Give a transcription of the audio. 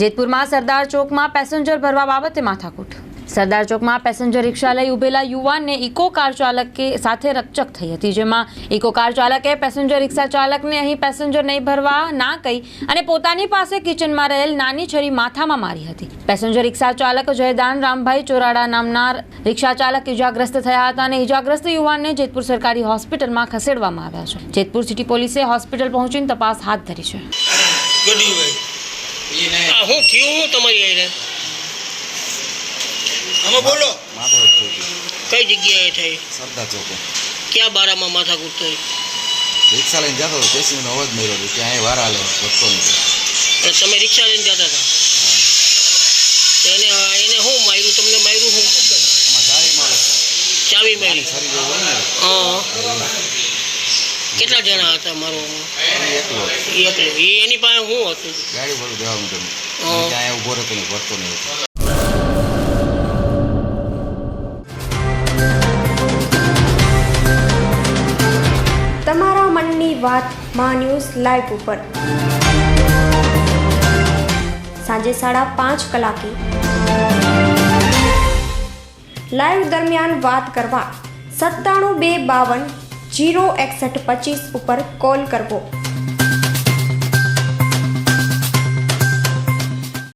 જેતપુરમાં સરદાર ચોકમાં પેસેન્જર ભરવા બાબતે માથાકૂટ. સરદાર ચોકમાં પેસેન્જર રિક્ષા લઈ ઉભેલા યુવાનને ઇકો કાર ચાલકે સાથે રકચક થઈ હતી, જેમાં ઇકો કાર ચાલકે પેસેન્જર રિક્ષા ચાલકને અહીં પેસેન્જર નહીં ભરવા ના કહી અને પોતાની પાસે કિચનમાં રહેલ નાની છરી માથામાં મારી હતી. પેસેન્જર રિક્ષા ચાલક જયદાન રામભાઈ ચોરાડા નામના રિક્ષા ચાલક ઇજાગ્રસ્ત થયા હતા અને ઇજાગ્રસ્ત યુવાનને જેતપુર સરકારી હોસ્પિટલમાં ખસેડવામાં આવ્યા છે. જેતપુર સિટી પોલીસે હોસ્પિટલ પહોંચીને તપાસ હાથ ધરી છે. આ હું થયું હું તમારી આઈને આમાં બોલો. કઈ જગ્યાએ થઈ? સરદાર ચોકે. ક્યાં બારામાં માથા થઈ? રિક્ષા લઈને જતો હતો પેશીનો અવાજ મળ્યો ત્યાં વાર હાલે વધતો નથી તમે રિક્ષા લઈને જતા હતા? એને એને શું માર્યું? તમને માર્યું શું ચાવી મારે. કેટલા જણા હતા મારો? એની પાસે હું હતું? ગાડી ભરું દેવા હા. ત્યાં ઊભો રહેતો નહીં ભરતો નહીં તમારા મનની વાતમાં ન્યૂઝ લાઈવ ઉપર. સાંજે સાડા પાંચ કલાકે. લાઈવ દરમિયાન વાત કરવા સત્તાણું બે બાવન જીરો એકસઠ પચીસ ઉપર કોલ કરવો.